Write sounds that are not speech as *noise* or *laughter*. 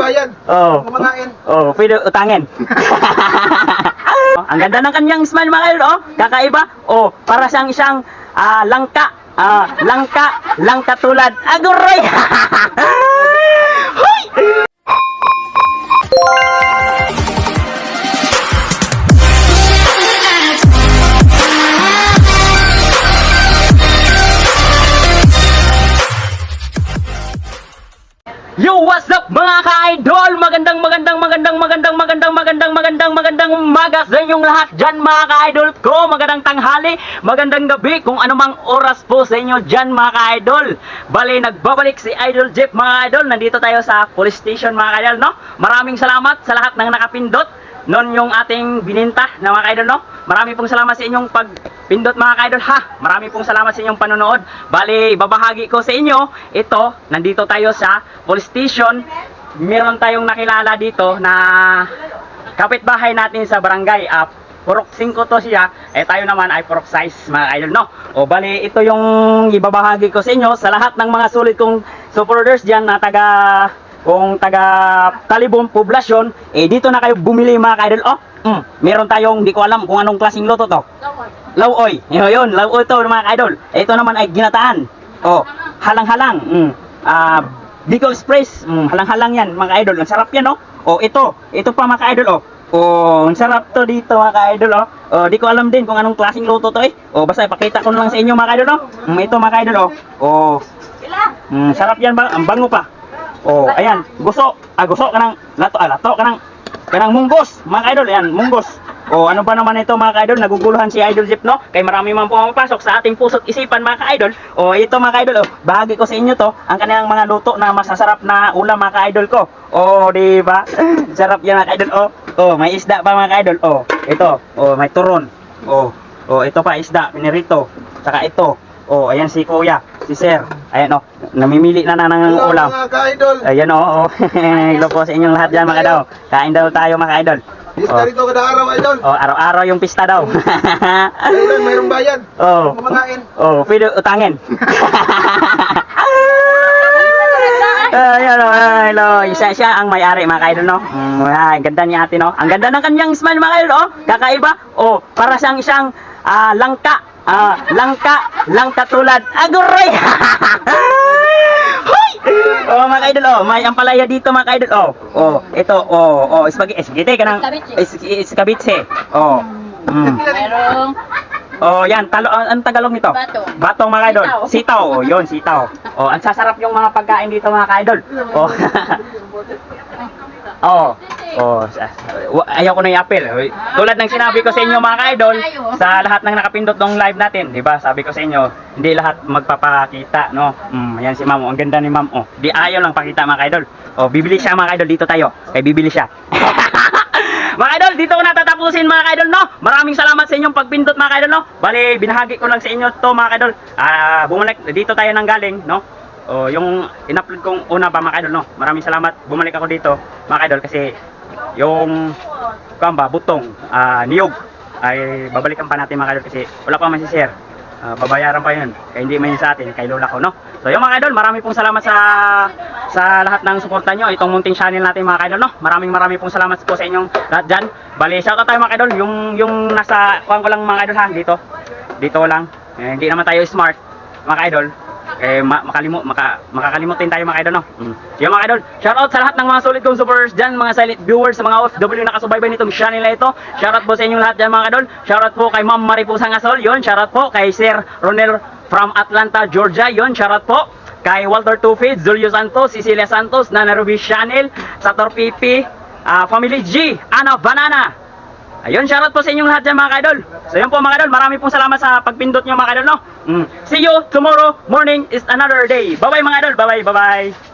bayad. Oh. Kumakain. Oh, pwede utangin. *laughs* Ang ganda ng kanyang smile mga idol, oh. Kakaiba. Oh, para siyang isang ah, langka. Ah, langka, langka tulad. Aguroy! *laughs* Yo, what's up mga ka-idol? Magandang, magandang, magandang, magandang, magandang, magandang, magandang, magandang umaga sa inyong lahat dyan mga ka-idol ko. Magandang tanghali, magandang gabi, kung anumang oras po sa inyo dyan mga ka-idol. Bali, nagbabalik si Idol Jeff mga idol. Nandito tayo sa police station mga ka-idol, no? Maraming salamat sa lahat ng nakapindot non yung ating bininta na mga ka-idol, no? Marami pong salamat sa inyong pagpindot mga ka-idol, ha? Marami pong salamat sa inyong panonood. Bali, babahagi ko sa inyo, ito, nandito tayo sa police station. Meron tayong nakilala dito na kapitbahay natin sa barangay. Ah, Purok 5 to siya, eh tayo naman ay Purok 6 mga idol, no? O bali, ito yung ibabahagi ko sa inyo sa lahat ng mga sulit kong supporters dyan na taga kung taga Talibon poblasyon, eh dito na kayo bumili mga kaidol. Oh, mm, meron tayong di ko alam kung anong klaseng loto to. Lauoy. Yun, yun, lauoy to mga kaidol. Ito naman ay ginataan. Oh, halang-halang. Mm. Ah, Bicol Express. Mm, halang-halang yan mga kaidol. Ang sarap yan, oh. Oh, ito. Ito pa mga kaidol, oh. Oh, ang sarap to dito mga ka-idol oh. Oh, di ko alam din kung anong klaseng luto to eh. Oh, basta ipakita ko na lang sa inyo mga ka-idol oh. Mm, ito mga ka-idol oh. Oh. Mm, sarap yan ba? Ang bango pa. Oh, ayan, gusto. Ah, gusto ka ng lato, ah, lato ka ng kanang munggos, mga ka-idol, ayan, munggos. Oh, ano ba naman ito mga ka-idol? Naguguluhan si Idol Jeep, no? Kay marami man pumapasok sa ating puso't isipan mga ka-idol. Oh, ito mga ka-idol, oh, bahagi ko sa inyo to, ang kanilang mga luto na masasarap na ulam mga ka-idol ko. Oh, di ba? *laughs* Sarap yan mga ka-idol, oh. Oh, may isda pa mga ka-idol, oh. Ito, oh, may turon. Oh, oh, ito pa isda, pinirito. Saka ito. Oh, ayan si Kuya, si Sir. Ayan oh, namimili na na ng Hello ulam. mga ka-idol. Ayan o, oh, *laughs* Hello po sa inyong lahat dyan mga daw. Kain daw tayo mga idol. Lista rito kada araw, idol. Oh, araw-araw yung pista daw. Idol, mayroong bayad. oh. Kumakain. Oh, pwede utangin. *laughs* Ayan o, hello. Isa siya ang may-ari mga kaidol, no? Mm, ay, ganda ni ate, no? Ang ganda ng kanyang smile mga kaidol, oh. Kakaiba. Oh, para siyang isang ah, langka. Ah, langka, langka tulad. Aguroy! *laughs* Hoy! Oh, mga kaidol, oh. May ampalaya dito, mga kaidol, oh. Oh, ito, oh, oh. Spaghetti, spaghetti ka ng... Escabeche. Escabeche. Oh. Mm. Merong Oh, yan, talo ang, ang Tagalog nito. Bato. Batong mga idol. Sitaw. Sitaw. Oh, 'yon, sitaw. Oh, ang sasarap yung mga pagkain dito mga ka-idol. Oh. *laughs* oh. Oh, ayaw ko na i-appeal. Tulad ng sinabi ko sa inyo mga ka-idol, sa lahat ng nakapindot ng live natin, 'di ba? Sabi ko sa inyo, hindi lahat magpapakita, no? Mm, yan si Ma'am. oh. Ang ganda ni Ma'am. Oh, di ayaw lang pakita mga ka-idol. Oh, bibili siya mga ka-idol dito tayo. Kay bibili siya. *laughs* Mga idol, dito ko natatapusin mga idol, no? Maraming salamat sa inyong pagpindot mga idol, no? Bali, binahagi ko lang sa inyo to mga idol. Ah, bumalik dito tayo nang galing, no? O, yung in-upload kong una pa mga idol, no? Maraming salamat. Bumalik ako dito, mga idol, kasi yung kamba, butong, ah, niyog, ay babalikan pa natin mga idol kasi wala pa man si share. Ah, babayaran pa yun. Kaya hindi man sa atin, kay lola ko, no? So yung mga idol, marami pong salamat sa sa lahat ng suporta nyo. Itong munting channel natin mga idol, no? Maraming maraming pong salamat po sa inyong lahat dyan. Bali, shoutout tayo mga idol. Yung, yung nasa, kuhan ko lang mga idol ha, dito. Dito lang. Eh, hindi naman tayo smart, mga idol. Eh, ma makalimut, maka, makakalimutin tayo mga idol, no? Mm. Yung mga idol, shoutout sa lahat ng mga solid kong supporters dyan, mga silent viewers, sa mga OFW na kasubaybay nitong channel na ito. Shoutout po sa inyong lahat dyan mga idol. Shoutout po kay Ma'am Mariposa Ngasol, yun. Shoutout po kay Sir Ronel from Atlanta, Georgia, yun. Shoutout po kay Walter Tufid, Julio Santos, Cecilia Santos, Nana Ruby Chanel, Sator Pipi, ah, Family G, Ana Banana, Ayun, shoutout po sa inyong lahat dyan mga idol. So yun po mga idol, marami pong salamat sa pagpindot nyo mga idol, no? Mm. See you tomorrow morning is another day. Bye-bye mga idol, bye-bye, bye-bye.